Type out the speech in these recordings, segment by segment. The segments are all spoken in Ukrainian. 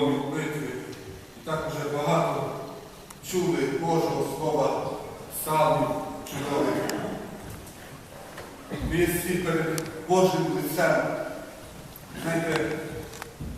домі молитви. І так уже багато чули Божого Слова, псалмів чудових. Ми всі перед Божим лицем. Знаєте,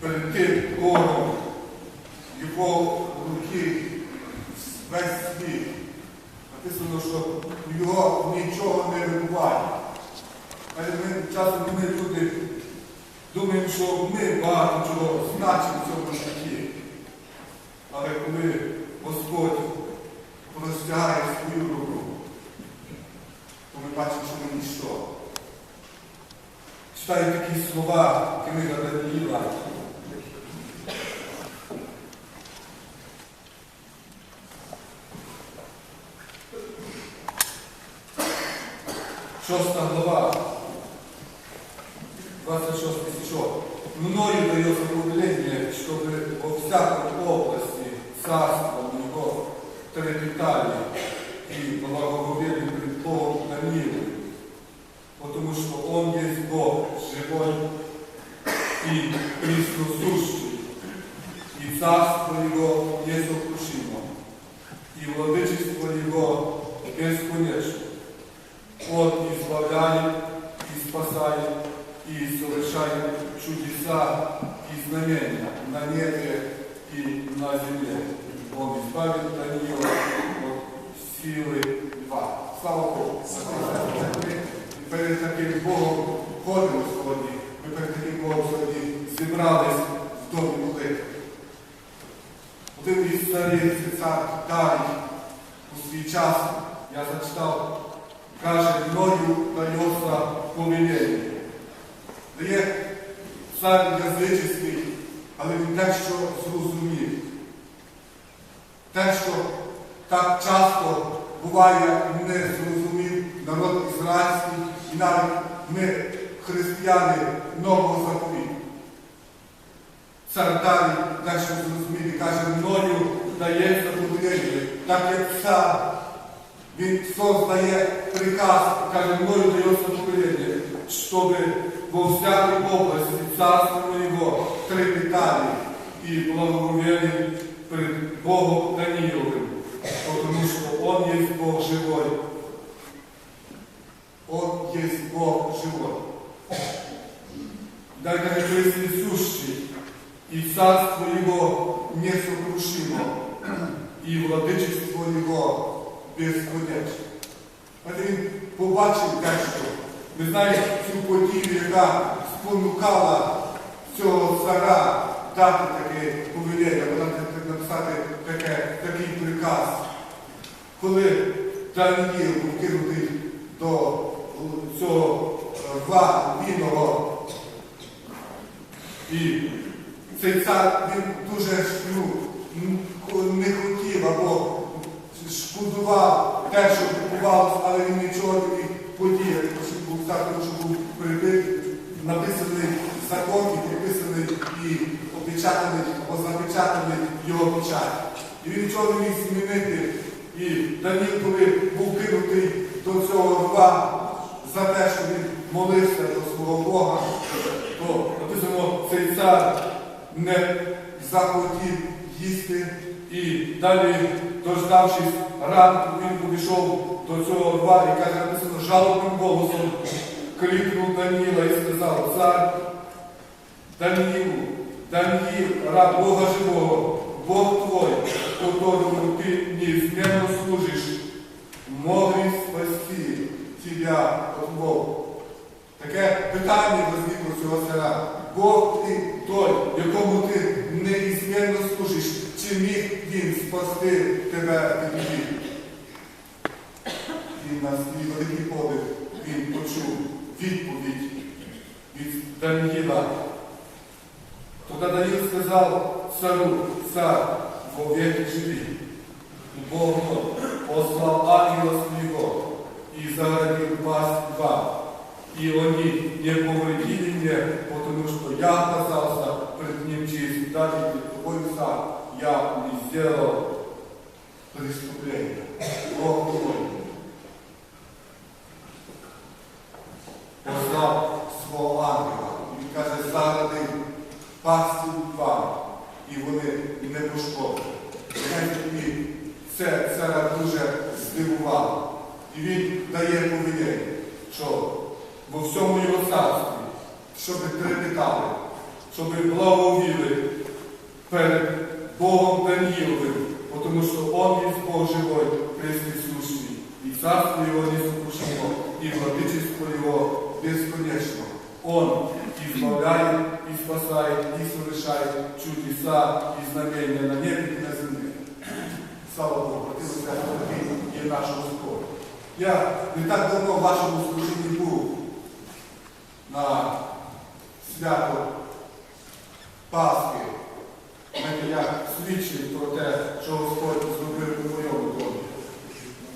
перед тим Богом, його руки весь світ. Написано, що у його нічого не вибуває. Але ми часом ми люди думаємо, що ми багато чого значимо в цьому житті. Але коли Господь простягає свою руку, то ми бачимо, що ми ніщо. Читаю такі слова книга Даниїла. Шоста глава, 26 стишок. Мною дается повеление, чтобы во всякой области царства моего трепетали и благоговели пред Богом Даниилом, потому что Он есть Бог живой и Христосущий, и царство Его несокрушимо, и владычество Его бесконечно. Он избавляет и спасает, и совершает чудеса и знамения на небе и на земле. Он избавит Даниила от силы льва. Слава Богу! Ми перед таким Богом ходимо сьогодні, ми перед таким Богом сьогодні зібрались в домі молитви. Один із старих цар Дарій у свій час я зачитав, каже, мною дается повеління. Дає цар язичний, але він дещо зрозумів. Те, що так часто буває не зрозумів народ ізраїльський, і навіть ми, християни нового заповіту. Цар Дарій дещо зрозумів і каже, мною дається повеління, так як цар він создає приказ, каже, мною дається повеление, чтобы во всякой области царства моего трепетали и благоговели пред Богом Данииловым, потому что Он есть Бог живой. Он есть Бог живой. Дай, каже, пресущий, и царство Его несокрушимо, и владычество Его безконечно. От він побачив дещо. ви знаєте цю подію, яка спонукала цього цара дати таке повеління, вона написати таке, такий приказ. Коли Даниїл був кинутий до цього рва вінного, і цей цар він дуже ну, не хотів або шкодував те, що відбувалося, але він нічого не міг подіяти, тому що був так, тому що був прибитий, написаний закон і підписаний і опечатаний, або запечатаний його. І нічого не міг змінити. І Даніл, коли був кинутий до цього рва за те, що він молився до свого Бога, то написано, цей цар не захотів їсти. І далі, дождавшись ранку, він підійшов до цього рва і каже, написано жалобним голосом, крикнув Даніла і сказав, цар Даніїлу, Даніїл, раб Бога живого, Бог твой, которому ти неизменно служиш, може спасти тебя от Бога. Таке питання возникло цього цара. Бог ти той, якому ти неізмінно служиш, чи міг він спасти тебе від біди? Він на свій великий подих, він почув відповідь від Даніїла. Тогда Даниил сказал цару, царь, во веки живи. Бог послал ангела своего и загородил пасть два. И они не повредили мне, потому что я оказался пред ним чист. Даже пред тобой сам я не сделал преступления. Бог твой послав свого ангела. І каже, заградив пастю два. І вони не пошкодили. І це цара дуже здивувало. І він дає повідомлення, що во всьому його царстві, щоб трепетали, щоб благовіли перед Богом Даніловим, тому що Он есть Бог живой, пресвящий, и царство Его несокрушимо, и владычество Его бесконечно. Он избавляет и спасает, и совершает чудеса и знамения на небе и на земле. Слава Богу, ти такий є наш Господь. Я не так давно в вашому служінні на свято Пасхи. Я свідчив про те, що Господь зробив у моєму домі.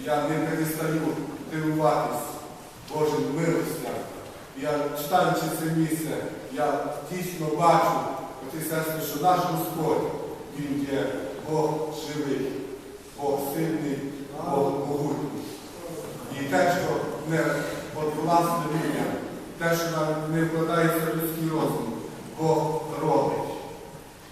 Я не перестаю дивуватись Божим милостям. Я читаючи це місце, я дійсно бачу, оті сестри, що наш Господь, Він є Бог живий, Бог сильний, Бог могутній. І те, що не от власне людям, те, що нам не вкладається людський розум, Бог робить.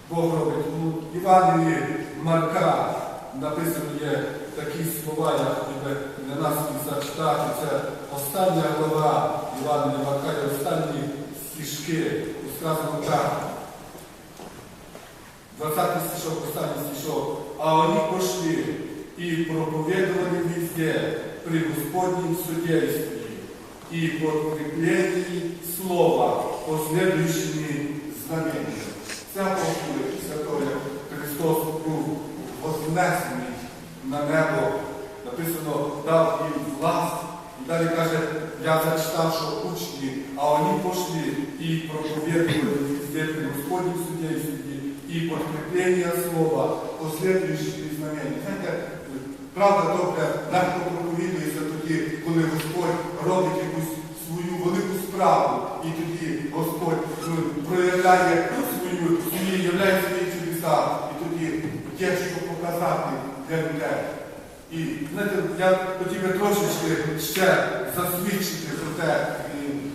Бог робить. У Івангелії Марка написано є такі слова, я хотів би для нас зачитати. Це остання глава Івангелія Марка і останні стішки. І сказано так. 20 стишок, останній стишок. А они пошли и проповедовали везде при Господнем судействе и подкреплении слова последующими знамениями. Це апостоли після того, як Христос був вознесений на небо, написано, дав їм власть. І далі каже, я зачитав, що учні, а вони пошли і проповідували везде при Господнем судействе і подкріплення слова, послідуючі знамення. Знаєте, правда добре, легко проповідується тоді, коли Господь робить якусь свою велику справу, і тоді Господь ну, проявляє свою, свої, являє свої чудеса, і тоді є що показати для людей. І знаєте, я хотів би трошечки ще засвідчити про те,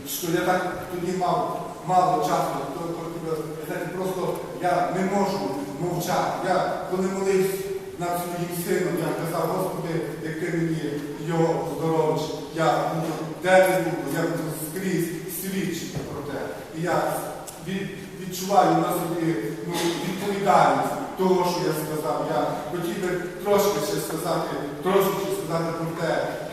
що я так тоді мав мало часу, знаєте, просто я не можу мовчати. Я коли молився над своїм сином, я казав, Господи, як ти мені його здоровиш, я буду де буду, я буду скрізь свідчити про те. І я від, відчуваю на собі ну, відповідальність того, що я сказав. Я хотів би трошки ще сказати, трошки ще сказати про те,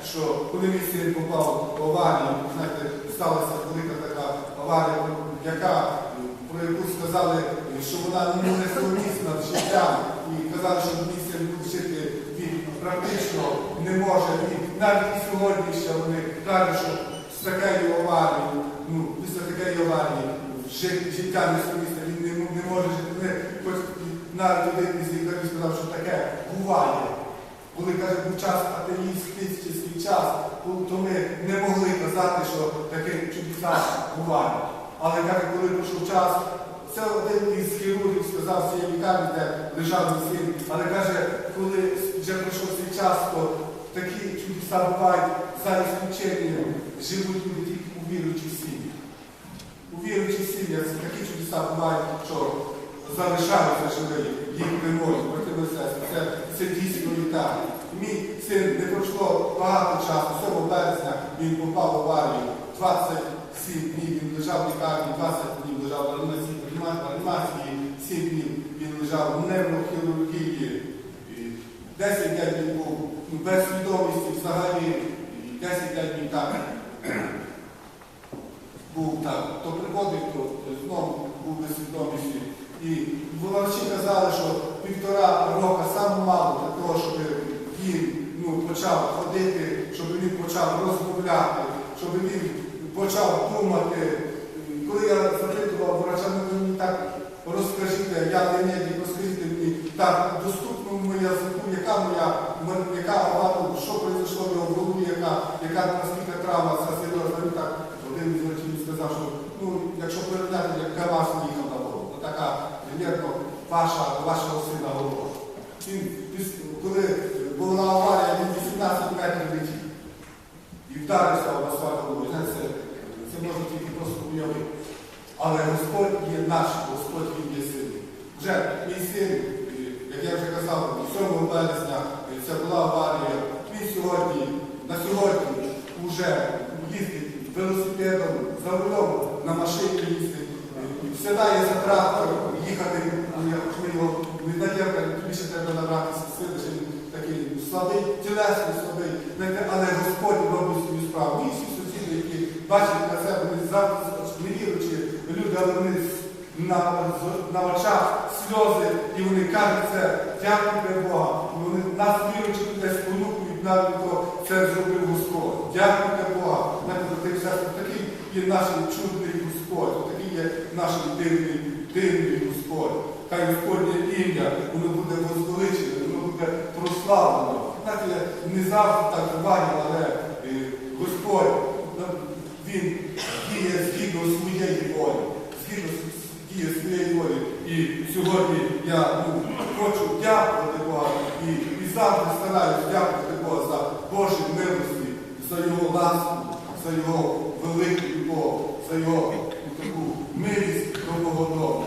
що коли мій син попав в аварію, знаєте, сталася велика така аварія, яка, про яку сказали, що вона не совмісна з життям, і казали, що мій син буде він практично не може. І навіть сьогодні ще вони кажуть, що з такою аварією, ну, після такої аварії жи- життя не совмісне, він не, не може жити. Навіть один із лікарів сказав, що таке буває. Коли каже, був час атеїстичний час, то ми не могли казати, що таке чудеса бувають. Але каже, коли пройшов час, це один із хірургів сказав цієї лікарні, де лежав мій син, але каже, коли вже пройшов цей час, то такі чудеса бувають за ісключенням, живуть люди у віруючих сім'ях. У віруючих сім'ях такі чудеса бувають, що залишаються живі, їх не можуть, брати і сестри. Це, це дійсно і. Мій син не пройшло багато часу, 7 березня він попав в аварію, 27 днів він лежав в лікарні, 20 днів лежав в реанімації, 7 днів він лежав в нейрохірургії, і 10 днів він був без свідомості взагалі, 10 днів так був так, то приходив, то знову був без свідомості. І врачі казали, що півтора року саме мало для того, щоб він ну, почав ходити, щоб він почав розмовляти, щоб він почав думати. Коли я запитував врача, ну мені так розкажіть, я не медик, розкажіть мені так доступному язику, яка моя, яка аварія, що произошло в його голові, яка, яка наскільки травма ця серйозна. Він так один із врачів сказав, що ну, якщо порівняти, як КамАЗ їхав на голову, така, примірно, ваша, вашого сина голова. Коли була аварія, він 18 метрів летів і вдарився об асфальтову. Це, це можна тільки просто уявити. Але Господь є наш, Господь Він є сильний. вже мій син, як я вже казав, 7 березня це була аварія. Він сьогодні, на сьогодні вже їздить велосипедом, за рулем на машині сідає за трактор, їхати, ну, ми його не тобі ще треба набратися сили, що він такий слабий, тілесно слабий, але Господь робить свою справу. І всі сусіди, які бачать на себе, вони завжди не віруючі люди, але вони на, на очах сльози, і вони кажуть це, дякуйте Бога. І вони нас віруючи людей спонукують навіть це зробив Господь. Дякуйте Бога. Такий є наш чудний Господь, такий є наш дивний, дивний Господь. Хай Господнє ім'я, воно буде возвеличене, воно буде прославлено. Знаєте, не завжди так буває, але е, Господь, ну, Він діє згідно своєї волі, згідно діє своєї волі. І сьогодні я ну, хочу дякувати Бога і, і завжди стараюся дякувати Бога за Божі милості, за Його ласку, за Його велику любов, за Його ну, таку милість до мого дому,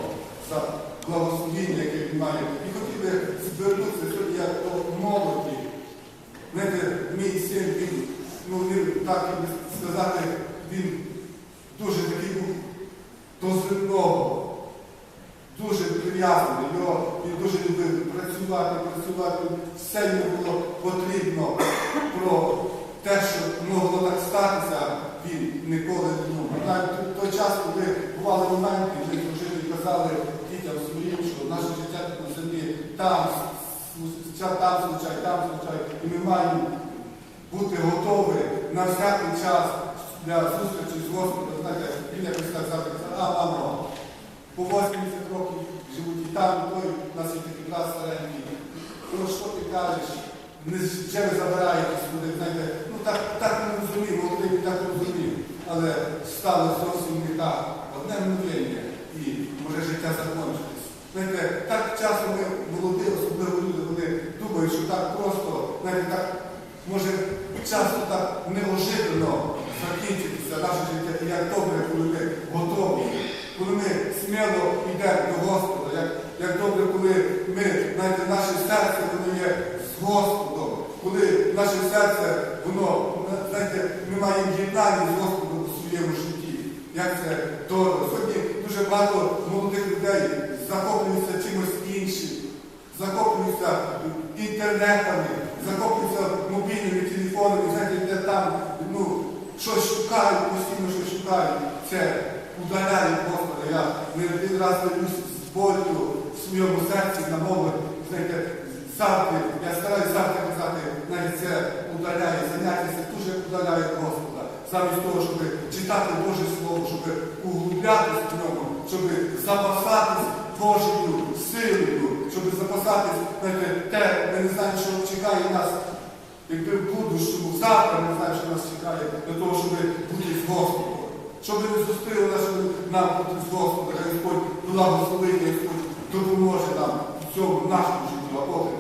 за благословіння, яке він має. І хотів би звернутися сьогодні як до молоді. Знаєте, мій син, він, ну він так як би сказати, він дуже такий був до земного, дуже. Його, він дуже любив працювати, працювати. Все йому було потрібно про те, що могло так статися, він ніколи не думав. Навіть той- той час, коли бували моменти, ми дружини казали дітям своїм, що наше життя на землі там, там звичай, там звичай. І ми маємо бути готові на всякий час для зустрічі з Господом. Знаєте, він якось так завжди казав, а, амо, по 80 років живуть і там, і той, у нас є такий брат старенький. Ну що ти кажеш? Вже ви забираєте сюди, знаєте, ну так, так не розумів, молодий так розумів. Але стало зовсім не так. Одне мгновення і може життя закончитись. Знаєте, так часто ми молоді, особливо люди, вони думають, що так просто, знаєте, так може часто так неожиданно закінчитися наше життя. І як добре, коли ми готові, коли ми сміло йдемо до Господа, як, як добре, коли ми, знаєте, наше серце воно є з Господом, коли наше серце, воно, знаєте, ми маємо єднання з Господом у своєму житті. Як це дорого. Сьогодні дуже багато молодих людей захоплюються чимось іншим, захоплюються інтернетами, захоплюються мобільними телефонами, знаєте, де там ну, щось шукають, постійно щось шукають. Це удаляє Господа. Я не один раз дивлюсь з болю в своєму серці на мову, знаєте, завжди, я стараюся завжди казати, навіть це удаляє, заняття це дуже удаляє Господа. Замість того, щоб читати Боже Слово, щоб углублятись в ньому, щоб запасатись Божою силою, щоб запасатись, знаєте, те, ми не знаємо, що чекає нас, якби в будущому, завтра ми знаємо, що нас чекає, для того, щоб бути з Господом щоб не зустріли нашому нам Господа, Господь, благословить, Господь допоможе нам в цьому нашому житті, а Бога.